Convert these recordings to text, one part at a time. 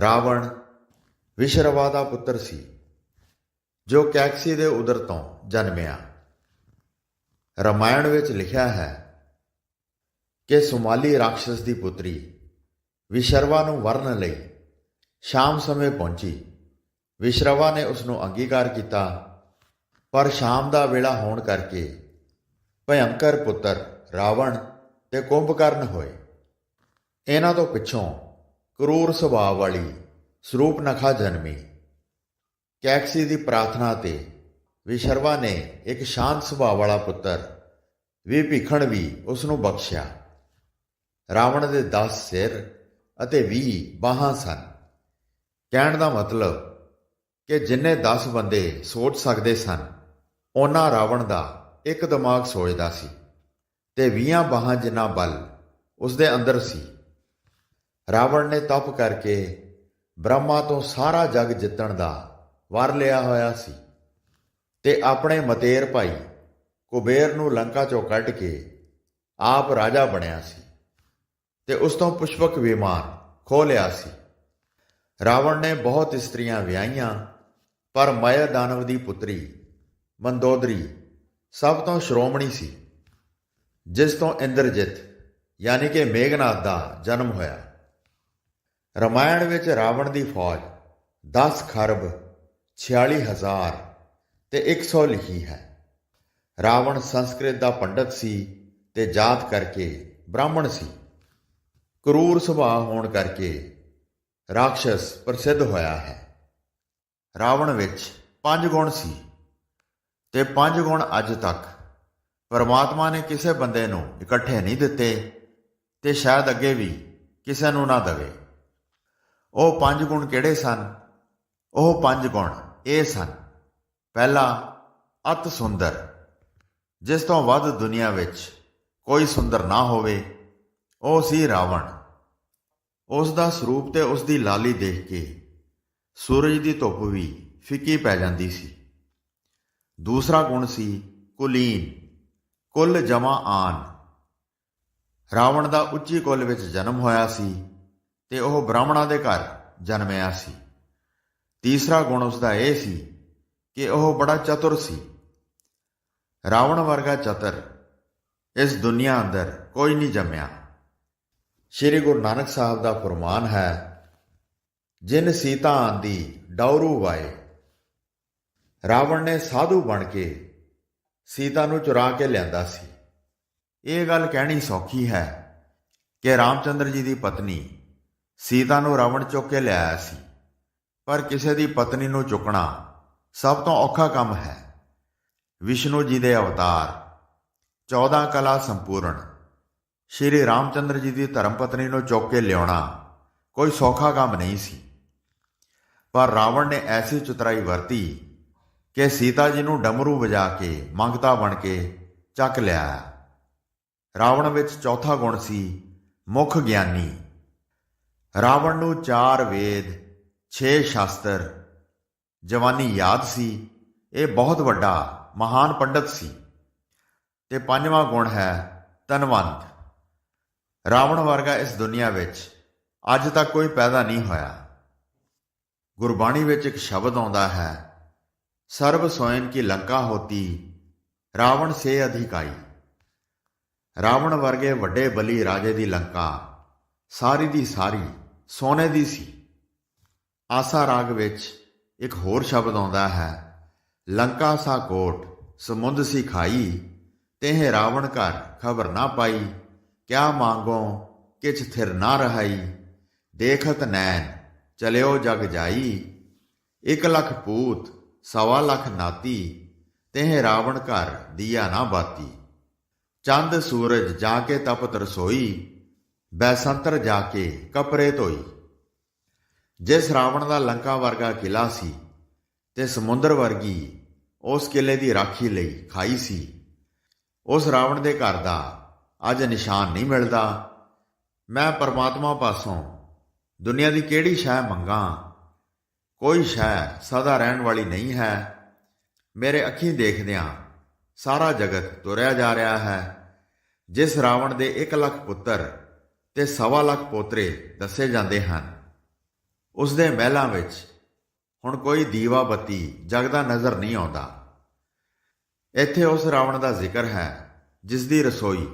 ਰਾਵਣ ਵਿਸ਼ਰਵਾ ਦਾ ਪੁੱਤਰ ਸੀ, ਜੋ ਕੈਕਸੀ ਦੇ ਉਦਰ ਤੋਂ ਜਨਮਿਆ। ਰਮਾਇਣ ਵਿੱਚ ਲਿਖਿਆ ਹੈ ਕਿ ਸੁਮਾਲੀ ਰਾਖਸ਼ ਦੀ ਪੁੱਤਰੀ ਵਿਸ਼ਰਵਾ ਨੂੰ ਵਰਨ ਲਈ ਸ਼ਾਮ ਸਮੇਂ ਪਹੁੰਚੀ। ਵਿਸ਼ਰਵਾ ਨੇ ਉਸ ਨੂੰ ਅੰਗੀਕਾਰ ਕੀਤਾ, ਪਰ ਸ਼ਾਮ ਦਾ ਵੇਲਾ ਹੋਣ ਕਰਕੇ ਭਯੰਕਰ ਪੁੱਤਰ ਰਾਵਣ ਤੇ ਕੁੰਭਕਰਨ ਹੋਏ। ਇਹਨਾਂ ਤੋਂ ਪਿੱਛੋਂ ਕਰੂਰ ਸੁਭਾਅ ਵਾਲੀ ਸਰੂਪਨਖਾ ਜਨਮੀ। ਕੈਕਸੀ ਦੀ ਪ੍ਰਾਰਥਨਾ ਤੇ ਵਿਸ਼ਰਵਾ ਨੇ ਇੱਕ ਸ਼ਾਂਤ ਸੁਭਾਅ ਵਾਲਾ ਪੁੱਤਰ ਵਿਭੀਖਣ ਵੀ ਉਸ ਨੂੰ ਬਖਸ਼ਿਆ। ਰਾਵਣ ਦੇ 10 ਸਿਰ ਅਤੇ 20 ਬਾਹਾਂ ਸਨ। ਕਹਿਣ ਦਾ ਮਤਲਬ ਕਿ ਜਿੰਨੇ 10 ਬੰਦੇ ਸੋਚ ਸਕਦੇ ਸਨ, ਉਹਨਾਂ ਰਾਵਣ ਦਾ ਇੱਕ ਦਿਮਾਗ ਸੋਚਦਾ ਸੀ ਤੇ 20 ਬਾਹਾਂ ਜਿੰਨਾ ਬਲ ਉਸ ਦੇ ਅੰਦਰ ਸੀ। ਰਾਵਣ ਨੇ ਤਪ ਕਰਕੇ ਬ੍ਰਹਮਾ ਤੋਂ ਸਾਰਾ ਜਗ ਜਿੱਤਣ ਦਾ ਵਰ ਲਿਆ ਹੋਇਆ ਸੀ। ਤੇ ਆਪਣੇ ਮਤੇਰ ਭਾਈ ਕੁਬੇਰ ਨੂੰ ਲੰਕਾ ਚੋਂ ਕੱਢ ਕੇ ਆਪ ਰਾਜਾ ਬਣਿਆ ਸੀ ਤੇ ਉਸ ਤੋਂ ਪੁਸ਼ਪਕ ਵਿਮਾਨ ਖੋਹ ਲਿਆ ਸੀ। ਰਾਵਣ ਨੇ ਬਹੁਤ ਇਸਤਰੀਆਂ ਵਿਆਹੀਆਂ, ਪਰ ਮਯ ਦਾਨਵ ਦੀ ਪੁੱਤਰੀ, ਮੰਦੋਦਰੀ ਸਭ ਤੋਂ ਸ਼੍ਰੋਮਣੀ ਸੀ, ਜਿਸ ਤੋਂ ਇੰਦਰਜਿਤ, ਯਾਨੀ ਕਿ ਮੇਘਨਾਥ ਦਾ ਜਨਮ ਹੋਇਆ। ਰਮਾਇਣ ਵਿੱਚ ਰਾਵਣ ਦੀ ਫੌਜ 10 ਖਰਬ 46000 ਤੇ 100 ਲਿਖੀ ਹੈ। ਰਾਵਣ ਸੰਸਕ੍ਰਿਤ ਦਾ ਪੰਡਤ ਸੀ ਤੇ ਜਾਤ ਕਰਕੇ ਬ੍ਰਾਹਮਣ ਸੀ। ਕਰੂਰ ਸੁਭਾਅ ਹੋਣ ਕਰਕੇ ਰਾਖਸ਼ਸ ਪ੍ਰਸਿੱਧ ਹੋਇਆ ਹੈ। ਰਾਵਣ ਵਿੱਚ ਪੰਜ ਗੁਣ ਸੀ ਤੇ ਪੰਜ ਗੁਣ ਅੱਜ ਤੱਕ ਪਰਮਾਤਮਾ ਨੇ ਕਿਸੇ ਬੰਦੇ ਨੂੰ ਇਕੱਠੇ ਨਹੀਂ ਦਿੱਤੇ ਤੇ ਸ਼ਾਇਦ ਅੱਗੇ ਵੀ ਕਿਸੇ ਨੂੰ ਨਾ ਦੇਵੇ। ਉਹ ਪੰਜ ਗੁਣ ਕਿਹੜੇ ਸਨ? ਉਹ ਪੰਜ ਗੁਣ ਇਹ ਸਨ। ਪਹਿਲਾ, ਅਤ ਸੁੰਦਰ। ਜਿਸ ਤੋਂ ਵੱਧ ਦੁਨੀਆ ਵਿੱਚ ਕੋਈ ਸੁੰਦਰ ਨਾ ਹੋਵੇ, ਉਹ ਸੀ ਰਾਵਣ। ਉਸ ਦਾ ਸਰੂਪ ਤੇ ਉਸ ਦੀ ਲਾਲੀ ਦੇਖ ਕੇ ਸੂਰਜ ਦੀ ਧੁੱਪ ਵੀ ਫਿੱਕੀ ਪੈ ਜਾਂਦੀ ਸੀ। ਦੂਸਰਾ ਗੁਣ ਸੀ ਕੁਲੀਨ, ਕੁੱਲ ਜਮਾ ਆਨ। ਰਾਵਣ ਦਾ ਉੱਚੀ ਕੁੱਲ ਵਿੱਚ ਜਨਮ ਹੋਇਆ ਸੀ। ਤੇ ਉਹ ਬ੍ਰਾਹਮਣਾਂ ਦੇ ਘਰ ਜਨਮਿਆ ਸੀ। ਤੀਸਰਾ ਗੁਣ ਉਸ ਦਾ ਇਹ ਸੀ ਕਿ ਉਹ ਬੜਾ ਚਤੁਰ ਸੀ। ਰਾਵਣ ਵਰਗਾ ਚਤਰ ਇਸ ਦੁਨੀਆ ਅੰਦਰ ਕੋਈ ਨਹੀਂ ਜੰਮਿਆ। ਸ੍ਰੀ ਗੁਰੂ ਨਾਨਕ ਸਾਹਿਬ ਦਾ ਫਰਮਾਨ ਹੈ, ਜਿਨ ਸੀਤਾ ਆਂਦੀ ਡੌਰੂ ਵਾਏ, ਰਾਵਣ ਨੇ ਸਾਧੂ ਬਣ ਕੇ ਸੀਤਾ ਨੂੰ ਚੁਰਾ ਕੇ ਲਿਆਂਦਾ ਸੀ। ਇਹ ਗੱਲ ਕਹਿਣੀ ਸੌਖੀ ਹੈ ਕਿ ਰਾਮਚੰਦਰ ਜੀ ਦੀ ਪਤਨੀ ਸੀਤਾ ਨੂੰ ਰਾਵਣ ਚੁੱਕ ਕੇ ਲਿਆਇਆ ਸੀ। ਪਰ ਕਿਸੇ ਦੀ ਪਤਨੀ ਨੂੰ ਚੁੱਕਣਾ ਸਭ ਤੋਂ ਔਖਾ ਕੰਮ ਹੈ। ਵਿਸ਼ਨੂੰ ਜੀ ਦੇ ਅਵਤਾਰ 14 ਕਲਾ ਸੰਪੂਰਨ, ਸ਼੍ਰੀ ਰਾਮਚੰਦਰ ਜੀ ਦੀ ਧਰਮ ਪਤਨੀ ਨੂੰ ਚੁੱਕ ਕੇ ਲਿਆਉਣਾ ਕੋਈ ਸੌਖਾ ਕੰਮ ਨਹੀਂ ਸੀ। ਪਰ ਰਾਵਣ ਨੇ ਐਸੀ ਚਤੁਰਾਈ ਵਰਤੀ ਕਿ ਸੀਤਾ ਜੀ ਨੂੰ ਡਮਰੂ ਵਜਾ ਕੇ, ਮੰਗਤਾ ਬਣ ਕੇ ਚੱਕ ਲਿਆ। ਰਾਵਣ ਵਿੱਚ ਚੌਥਾ ਗੁਣ ਸੀ ਮੁੱਖ ਗਿਆਨੀ। ਰਾਵਣ ਨੂੰ ਚਾਰ ਵੇਦ 6 ਸ਼ਾਸਤਰ। ਜਵਾਨੀ ਯਾਦ ਸੀ, ਇਹ ਬਹੁਤ ਵੱਡਾ, ਮਹਾਨ ਪੰਡਤ ਸੀ। ਤੇ ਪੰਜਵਾਂ ਗੁਣ ਹੈ ਤਨਵੰਤ ਰਾਵਣ ਵਰਗਾ ਇਸ ਦੁਨੀਆ ਵਿੱਚ ਅੱਜ ਤੱਕ ਕੋਈ ਪੈਦਾ ਨਹੀਂ ਹੋਇਆ। ਗੁਰਬਾਣੀ ਵਿੱਚ ਇੱਕ ਸ਼ਬਦ ਆਉਂਦਾ ਹੈ, ਸਰਬ ਸੋਇਨ ਕੀ ਲੰਕਾ ਹੋਤੀ, ਰਾਵਣ ਸੇ ਅਧਿਕਾਈ ਰਾਵਣ ਵਰਗੇ ਵੱਡੇ ਬਲੀ ਰਾਜੇ ਦੀ ਲੰਕਾ, ਸਾਰੀ ਦੀ ਸਾਰੀ ਸੋਨੇ ਦੀ ਸੀ। ਆਸਾ ਰਾਗ ਵਿੱਚ ਇੱਕ ਹੋਰ ਸ਼ਬਦ ਆਉਂਦਾ ਹੈ, ਲੰਕਾ ਸਾ ਕੋਟ, ਸਮੁੰਦ ਸੀ ਖਾਈ, ਤੇਹ ਰਾਵਣ ਘਰ ਖਬਰ ਨਾ ਪਾਈ, ਕਿਆ ਮੰਗੋ ਕਿਛ ਥਿਰ ਨਾ ਰਹਾਈ, ਦੇਖਤ ਨੈਣ ਚਲਿਓ ਜਗ ਜਾਈ, ਇੱਕ ਲੱਖ ਪੂਤ, ਸਵਾ ਲੱਖ ਨਾਤੀ, ਤੇਹ ਰਾਵਣ ਘਰ ਦੀਆ ਨਾ ਬਾਤੀ। ਚੰਦ ਸੂਰਜ ਜਾ ਕੇ ਤਪਤ ਰਸੋਈ ਬੈਸੰਤਰ ਜਾ ਕੇ ਕਪਰੇ ਧੋਈ। ਜਿਸ ਰਾਵਣ ਦਾ ਲੰਕਾ ਵਰਗਾ ਕਿਲਾ ਸੀ ਤੇ ਸਮੁੰਦਰ ਵਰਗੀ ਉਸ ਕਿਲੇ ਦੀ ਰਾਖੀ ਲਈ ਖਾਈ ਸੀ, ਉਸ ਰਾਵਣ ਦੇ ਘਰ ਦਾ ਅੱਜ ਨਿਸ਼ਾਨ ਨਹੀਂ ਮਿਲਦਾ। ਮੈਂ ਪਰਮਾਤਮਾ ਪਾਸੋਂ ਦੁਨੀਆ ਦੀ ਕਿਹੜੀ ਸ਼ੈ ਮੰਗਾ? ਕੋਈ ਸ਼ੈ ਸਦਾ ਰਹਿਣ ਵਾਲੀ ਨਹੀਂ ਹੈ। ਮੇਰੇ ਅੱਖੀਂ ਦੇਖਦਿਆਂ ਸਾਰਾ ਜਗਤ ਤੁਰਿਆ ਜਾ ਰਿਹਾ ਹੈ। ਜਿਸ ਰਾਵਣ ਦੇ 1 ਲੱਖ ਪੁੱਤਰ ਤੇ ਸਵਾ ਲੱਖ ਪੋਤਰੇ ਦੱਸੇ ਜਾਂਦੇ ਹਨ। ਉਸ ਦੇ ਮਹਿਲਾਂ ਵਿੱਚ ਹੁਣ ਕੋਈ ਦੀਵਾ ਬੱਤੀ ਜਗਦਾ ਨਜ਼ਰ ਨਹੀਂ ਆਉਂਦਾ। ਇੱਥੇ ਉਸ ਰਾਵਣ ਦਾ ਜ਼ਿਕਰ ਹੈ ਜਿਸ ਦੀ ਰਸੋਈ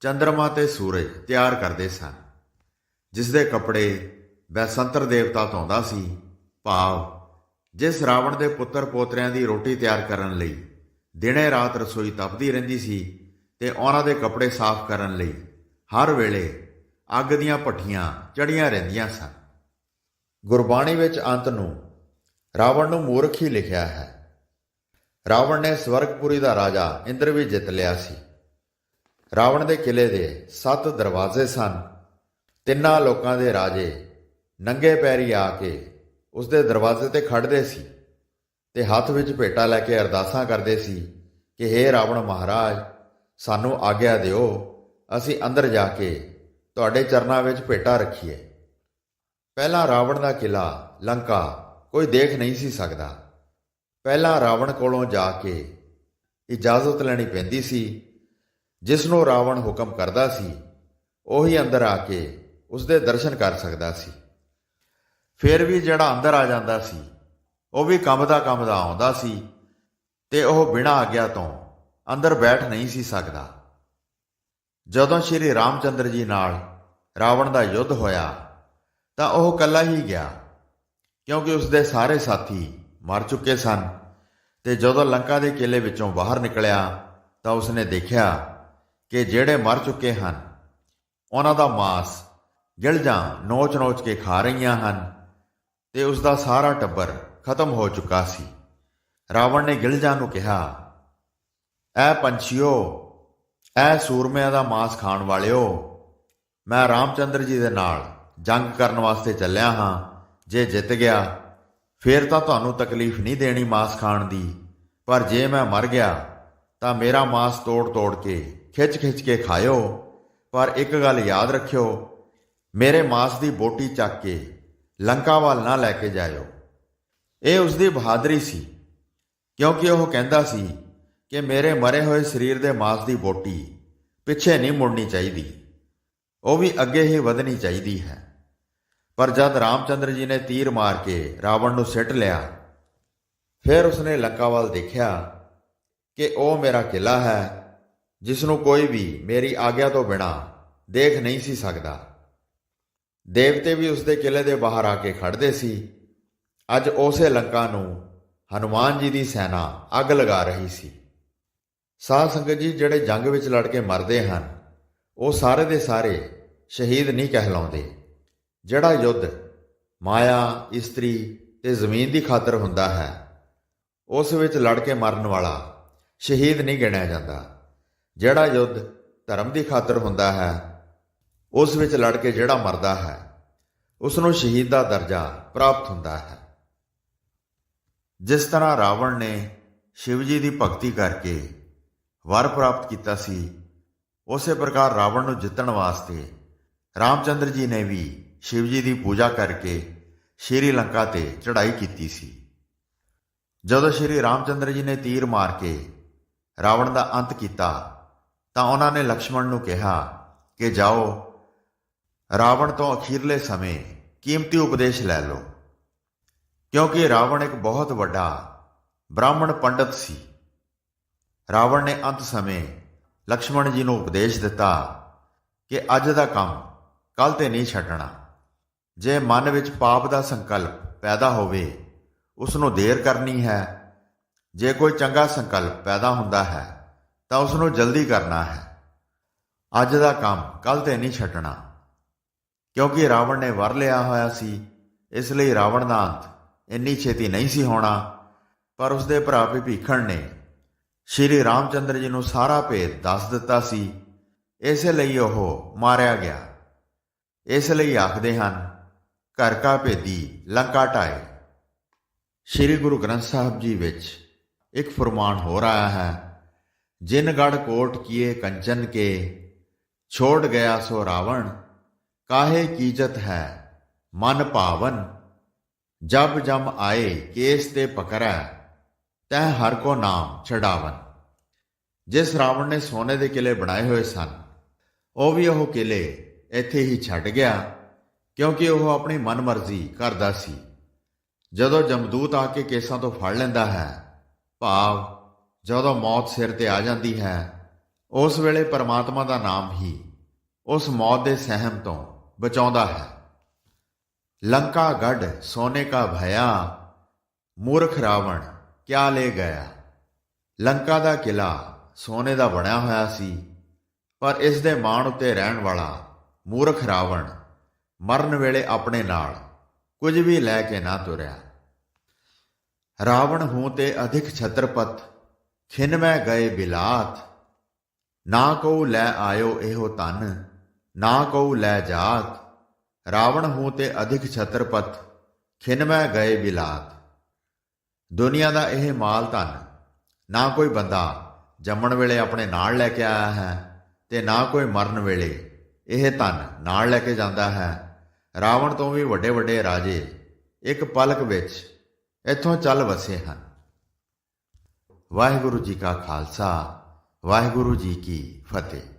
ਚੰ드ਰਮਾ ਤੇ ਸੂਰਜ ਤਿਆਰ ਕਰਦੇ ਸਨ। ਜਿਸ ਦੇ ਕੱਪੜੇ ਬੈਸੰਤਰ ਦੇਵਤਾ ਧੋਂਦਾ ਸੀ, ਭਾਵ ਜਿਸ ਰਾਵਣ ਦੇ ਪੁੱਤਰ ਪੋਤਰਿਆਂ ਦੀ ਰੋਟੀ ਤਿਆਰ ਕਰਨ ਲਈ ਦਿਨੇ ਰਾਤ ਰਸੋਈ ਤਪਦੀ ਰਹਿੰਦੀ ਸੀ ਤੇ ਉਹਨਾਂ ਦੇ ਕੱਪੜੇ ਸਾਫ਼ ਕਰਨ ਲਈ ਹਰ ਵੇਲੇ ਅੱਗ ਦੀਆਂ ਭੱਠੀਆਂ ਚੜੀਆਂ ਰਹਿੰਦੀਆਂ ਸਨ। ਗੁਰਬਾਣੀ ਵਿੱਚ ਅੰਤ ਨੂੰ ਰਾਵਣ ਨੂੰ ਮੂਰਖ ਹੀ ਲਿਖਿਆ ਹੈ। ਰਾਵਣ ਨੇ ਸਵਰਗਪੁਰੀ ਦਾ ਰਾਜਾ ਇੰਦਰ ਵੀ ਜਿੱਤ ਲਿਆ ਸੀ। ਰਾਵਣ ਦੇ ਕਿਲੇ ਦੇ ਸੱਤ ਦਰਵਾਜ਼ੇ ਸਨ। ਤਿੰਨਾਂ ਲੋਕਾਂ ਦੇ ਰਾਜੇ ਨੰਗੇ ਪੈਰੀ ਆ ਕੇ ਉਸ ਦੇ ਦਰਵਾਜ਼ੇ ਤੇ ਖੜਦੇ ਸੀ ਤੇ ਹੱਥ ਵਿੱਚ ਭੇਟਾ ਲੈ ਕੇ ਅਰਦਾਸਾਂ ਕਰਦੇ ਸੀ ਕਿ हे ਰਾਵਣ ਮਹਾਰਾਜ, ਸਾਨੂੰ ਆਗਿਆ ਦਿਓ, ਅਸੀਂ ਅੰਦਰ ਜਾ ਕੇ ਤੁਹਾਡੇ ਚਰਨਾਂ ਵਿੱਚ ਭੇਟਾ ਰੱਖੀਏ। ਪਹਿਲਾਂ ਰਾਵਣ ਦਾ ਕਿਲਾ, ਲੰਕਾ, ਕੋਈ ਦੇਖ ਨਹੀਂ ਸੀ ਸਕਦਾ। ਪਹਿਲਾਂ ਰਾਵਣ ਕੋਲੋਂ ਜਾ ਕੇ ਇਜਾਜ਼ਤ ਲੈਣੀ ਪੈਂਦੀ ਸੀ ਜਿਸ ਨੂੰ ਰਾਵਣ ਹੁਕਮ ਕਰਦਾ ਸੀ, ਉਹੀ ਅੰਦਰ ਆ ਕੇ ਉਸ ਦੇ ਦਰਸ਼ਨ ਕਰ ਸਕਦਾ ਸੀ। ਫਿਰ ਵੀ ਜਿਹੜਾ ਅੰਦਰ ਆ ਜਾਂਦਾ ਸੀ, ਉਹ ਵੀ ਕੰਮਦਾ ਕੰਮਦਾ ਆਉਂਦਾ ਸੀ ਤੇ ਉਹ ਬਿਨਾਂ ਆਗਿਆ ਤੋਂ ਅੰਦਰ ਬੈਠ ਨਹੀਂ ਸੀ ਸਕਦਾ। ਜਦੋਂ ਸ਼੍ਰੀ ਰਾਮਚੰਦਰ ਜੀ ਨਾਲ ਰਾਵਣ ਦਾ ਯੁੱਧ ਹੋਇਆ, ਤਾਂ ਉਹ ਇਕੱਲਾ ਹੀ ਗਿਆ, ਕਿਉਂਕਿ ਉਸ ਦੇ ਸਾਰੇ ਸਾਥੀ ਮਰ ਚੁੱਕੇ ਸਨ ਤੇ ਜਦੋਂ ਲੰਕਾ ਦੇ ਕਿਲੇ ਵਿੱਚੋਂ ਬਾਹਰ ਨਿਕਲਿਆ, ਤਾਂ ਉਸਨੇ ਦੇਖਿਆ ਕਿ ਜਿਹੜੇ ਮਰ ਚੁੱਕੇ ਹਨ, ਉਹਨਾਂ ਦਾ ਮਾਸ ਗਿਲਜਾਂ ਨੋਚ-ਨੋਚ ਕੇ ਖਾ ਰਹੀਆਂ ਹਨ ਤੇ ਉਸ ਦਾ ਸਾਰਾ ਟੱਬਰ ਖਤਮ ਹੋ ਚੁੱਕਾ ਸੀ। ਰਾਵਣ ਨੇ ਗਿਲਜਾਂ ਨੂੰ ਕਿਹਾ, ਐ ਪੰਛੀਓ ਐ ਸੂਰਮਿਆਂ ਦਾ ਮਾਸ ਖਾਣ ਵਾਲਿਓ, ਮੈਂ ਰਾਮਚੰਦਰ ਜੀ ਦੇ ਨਾਲ ਜੰਗ ਕਰਨ ਵਾਸਤੇ ਚੱਲਿਆ ਹਾਂ। ਜੇ ਜਿੱਤ ਗਿਆ, ਫੇਰ ਤਾਂ ਤੁਹਾਨੂੰ ਤਕਲੀਫ ਨਹੀਂ ਦੇਣੀ ਮਾਸ ਖਾਣ ਦੀ। ਪਰ ਜੇ ਮੈਂ ਮਰ ਗਿਆ, ਤਾਂ ਮੇਰਾ ਮਾਸ ਤੋੜ-ਤੋੜ ਕੇ, ਖਿੱਚ-ਖਿੱਚ ਕੇ ਖਾਇਓ। ਪਰ ਇੱਕ ਗੱਲ ਯਾਦ ਰੱਖਿਓ, ਮੇਰੇ ਮਾਸ ਦੀ ਬੋਟੀ ਚੱਕ ਕੇ ਲੰਕਾ ਵੱਲ ਨਾ ਲੈ ਕੇ ਜਾਇਓ। ਇਹ ਉਸ ਦੀ ਬਹਾਦਰੀ ਸੀ, ਕਿਉਂਕਿ ਉਹ ਕਹਿੰਦਾ ਸੀ ਕਿ ਮੇਰੇ ਮਰੇ ਹੋਏ ਸਰੀਰ ਦੇ ਮਾਸ ਦੀ ਬੋਟੀ ਪਿੱਛੇ ਨਹੀਂ ਮੁੜਨੀ ਚਾਹੀਦੀ। ਉਹ ਵੀ ਅੱਗੇ ਹੀ ਵਧਣੀ ਚਾਹੀਦੀ ਹੈ। ਪਰ ਜਦ ਰਾਮਚੰਦਰ ਜੀ ਨੇ ਤੀਰ ਮਾਰ ਕੇ ਰਾਵਣ ਨੂੰ ਸਿੱਟ ਲਿਆ, ਫਿਰ ਉਸਨੇ ਲੰਕਾ ਵੱਲ ਦੇਖਿਆ ਕਿ ਉਹ ਮੇਰਾ ਕਿਲਾ ਹੈ ਜਿਸ ਨੂੰ ਕੋਈ ਵੀ ਮੇਰੀ ਆਗਿਆ ਤੋਂ ਬਿਨਾ ਦੇਖ ਨਹੀਂ ਸੀ ਸਕਦਾ। ਦੇਵਤੇ ਵੀ ਉਸਦੇ ਕਿਲੇ ਦੇ ਬਾਹਰ ਆ ਕੇ ਖੜਦੇ ਸੀ। ਅੱਜ ਉਸੇ ਲੰਕਾ ਨੂੰ ਹਨੂਮਾਨ ਜੀ ਦੀ ਸੈਨਾ ਅੱਗ ਲਗਾ ਰਹੀ ਸੀ। ਸਾਧ ਸੰਗਤ ਜੀ ਜਿਹੜੇ ਜੰਗ ਵਿੱਚ ਲੜ ਕੇ ਮਰਦੇ ਹਨ, ਉਹ ਸਾਰੇ ਦੇ ਸਾਰੇ ਸ਼ਹੀਦ ਨਹੀਂ ਕਹਿਲਾਉਂਦੇ। ਜਿਹੜਾ ਯੁੱਧ ਮਾਇਆ, ਇਸਤਰੀ ਤੇ ਜ਼ਮੀਨ ਦੀ ਖਾਤਰ ਹੁੰਦਾ ਹੈ, ਉਸ ਵਿੱਚ ਲੜ ਕੇ ਮਰਨ ਵਾਲਾ ਸ਼ਹੀਦ ਨਹੀਂ ਗਿਣਿਆ ਜਾਂਦਾ। ਜਿਹੜਾ ਯੁੱਧ ਧਰਮ ਦੀ ਖਾਤਰ ਹੁੰਦਾ ਹੈ, ਉਸ ਵਿੱਚ ਲੜ ਕੇ ਜਿਹੜਾ ਮਰਦਾ ਹੈ ਉਸ ਨੂੰ ਸ਼ਹੀਦ ਦਾ ਦਰਜਾ ਪ੍ਰਾਪਤ ਹੁੰਦਾ ਹੈ। ਜਿਸ ਤਰ੍ਹਾਂ ਰਾਵਣ ਨੇ ਸ਼ਿਵ ਜੀ ਦੀ ਭਗਤੀ ਕਰਕੇ ਵਰ ਪ੍ਰਾਪਤ ਕੀਤਾ ਸੀ। ਉਸੇ ਪ੍ਰਕਾਰ ਰਾਵਣ ਨੂੰ ਜਿੱਤਣ ਵਾਸਤੇ ਰਾਮਚੰਦਰ ਜੀ ਨੇ ਵੀ ਸ਼ਿਵ ਜੀ ਦੀ ਪੂਜਾ ਕਰਕੇ ਸ਼੍ਰੀ ਲੰਕਾ ਤੇ ਚੜ੍ਹਾਈ ਕੀਤੀ ਸੀ। ਜਦੋਂ ਸ਼੍ਰੀ ਰਾਮਚੰਦਰ ਜੀ ਨੇ ਤੀਰ ਮਾਰ ਕੇ ਰਾਵਣ ਦਾ ਅੰਤ ਕੀਤਾ, ਤਾਂ ਉਹਨਾਂ ਨੇ ਲਕਸ਼ਮਣ ਨੂੰ ਕਿਹਾ ਕਿ ਜਾਓ, ਰਾਵਣ ਤੋਂ ਅਖੀਰਲੇ ਸਮੇਂ ਕੀਮਤੀ ਉਪਦੇਸ਼ ਲੈ ਲਓ। ਕਿਉਂਕਿ ਰਾਵਣ ਇੱਕ ਬਹੁਤ ਵੱਡਾ ਬ੍ਰਾਹਮਣ ਪੰਡਤ ਸੀ। ਰਾਵਣ ਨੇ ਅੰਤ ਸਮੇਂ ਲਕਸ਼ਮਣ ਜੀ ਨੂੰ ਉਪਦੇਸ਼ ਦਿੱਤਾ ਕਿ ਅੱਜ ਦਾ ਕੰਮ ਕੱਲ ਤੇ ਨਹੀਂ ਛੱਡਣਾ। ਜੇ ਮਨ ਵਿੱਚ ਪਾਪ ਦਾ ਸੰਕਲਪ ਪੈਦਾ ਹੋਵੇ ਉਸ ਨੂੰ ਦੇਰ ਕਰਨੀ ਹੈ। ਜੇ ਕੋਈ ਚੰਗਾ ਸੰਕਲਪ ਪੈਦਾ ਹੁੰਦਾ ਹੈ, ਤਾਂ ਉਸ ਨੂੰ ਜਲਦੀ ਕਰਨਾ ਹੈ। ਅੱਜ ਦਾ ਕੰਮ ਕੱਲ ਤੇ ਨਹੀਂ ਛੱਡਣਾ। ਕਿਉਂਕਿ ਰਾਵਣ ਨੇ ਵਰ ਲਿਆ ਹੋਇਆ ਸੀ, ਇਸ ਲਈ ਰਾਵਣ ਦਾ ਅੰਤ ਇੰਨੀ ਛੇਤੀ ਨਹੀਂ ਸੀ ਹੋਣਾ, ਪਰ ਉਸ ਦੇ ਭਰਾ ਭੀਖਣ ਨੇ ਸ਼੍ਰੀ ਰਾਮਚੰਦਰ ਜੀ ਨੂੰ ਸਾਰਾ ਭੇਦ ਦੱਸ ਦਿੱਤਾ ਸੀ। ਇਸੇ ਲਈ ਉਹ ਮਾਰਿਆ ਗਿਆ। ਇਸ ਲਈ ਆਖਦੇ ਹਨ, ਘਰ ਕਾ ਭੇਦੀ ਲੰਕਾ ਢਾਏ। ਸ਼੍ਰੀ ਗੁਰੂ ਗ੍ਰੰਥ ਸਾਹਿਬ ਜੀ ਵਿੱਚ ਇੱਕ ਫਰਮਾਨ ਹੋ ਰਿਹਾ ਹੈ, ਜਿਨ ਗੜ ਕੋਟ ਕੀਏ ਕੰਚਨ ਕੇ, ਛੋੜ ਗਿਆ ਸੋ ਰਾਵਣ, ਕਾਹੇ ਕੀਜਤ ਹੈ, ਮਨ ਭਾਵਨ, ਜਬ ਜਮ ਆਏ ਕੇਸ ਤੇ ਪਕੜੈ ਤੈ ਹਰ ਕੋ ਨਾਮ ਛਡਾਵਨ। ਜਿਸ ਰਾਵਣ ਨੇ ਸੋਨੇ ਦੇ ਕਿਲੇ ਬਣਾਏ ਹੋਏ ਸਨ, ਉਹ ਵੀ ਉਹ ਕਿਲੇ ਇੱਥੇ ਹੀ ਛੱਡ ਗਿਆ, ਕਿਉਂਕਿ ਉਹ ਆਪਣੀ ਮਨਮਰਜ਼ੀ ਕਰਦਾ ਸੀ। ਜਦੋਂ ਜਮਦੂਤ ਆ ਕੇ ਕੇਸਾਂ ਤੋਂ ਫੜ ਲੈਂਦਾ ਹੈ, ਭਾਵ ਜਦੋਂ ਮੌਤ ਸਿਰ ਤੇ ਆ ਜਾਂਦੀ ਹੈ, ਉਸ ਵੇਲੇ ਪਰਮਾਤਮਾ ਦਾ ਨਾਮ ਹੀ ਉਸ ਮੌਤ ਦੇ ਸਹਿਮ ਤੋਂ ਬਚਾਉਂਦਾ ਹੈ। ਲੰਕਾ ਗੜ ਸੋਨੇ ਕਾ ਭਇਆ, ਮੂਰਖ ਰਾਵਣ ਕਿਆ ਲੈ ਗਿਆ? ਲੰਕਾ ਦਾ ਕਿਲਾ ਸੋਨੇ ਦਾ ਬਣਿਆ ਹੋਇਆ ਸੀ, ਪਰ ਇਸ ਦੇ ਮਾਣ ਉੱਤੇ ਰਹਿਣ ਵਾਲਾ ਮੂਰਖ ਰਾਵਣ ਮਰਨ ਵੇਲੇ ਆਪਣੇ ਨਾਲ ਕੁਝ ਵੀ ਲੈ ਕੇ ਨਾ ਤੁਰਿਆ। ਰਾਵਣ ਹੂੰ ਤੇ ਅਧਿਕ ਛਤਰਪਤ, ਖਿਨ ਮੈਂ ਗਏ ਬਿਲਾਤ। ਨਾ ਕਉ ਲੈ ਆਇਓ ਇਹੋ ਤਨ ਨਾ ਕਉ ਲੈ ਜਾਤ। ਰਾਵਣ ਹੂੰ ਤੇ ਅਧਿਕ ਛਤਰਪਤ, ਖਿਨ ਮੈਂ ਗਏ ਬਿਲਾਤ। ਦੁਨੀਆ ਦਾ ਇਹ ਮਾਲ ਧਨ, ਨਾ ਕੋਈ ਬੰਦਾ ਜੰਮਣ ਵੇਲੇ ਆਪਣੇ ਨਾਲ ਲੈ ਕੇ ਆਇਆ ਹੈ ਤੇ ਨਾ ਕੋਈ ਮਰਨ ਵੇਲੇ ਇਹ ਧਨ ਨਾਲ ਲੈ ਕੇ ਜਾਂਦਾ ਹੈ। ਰਾਵਣ ਤੋਂ ਵੀ ਵੱਡੇ ਵੱਡੇ ਰਾਜੇ ਇੱਕ ਪਲਕ ਵਿੱਚ ਇੱਥੋਂ ਚੱਲ ਵਸੇ ਹਨ। ਵਾਹਿਗੁਰੂ ਜੀ ਕਾ ਖਾਲਸਾ, ਵਾਹਿਗੁਰੂ ਜੀ ਕੀ ਫਤਿਹ।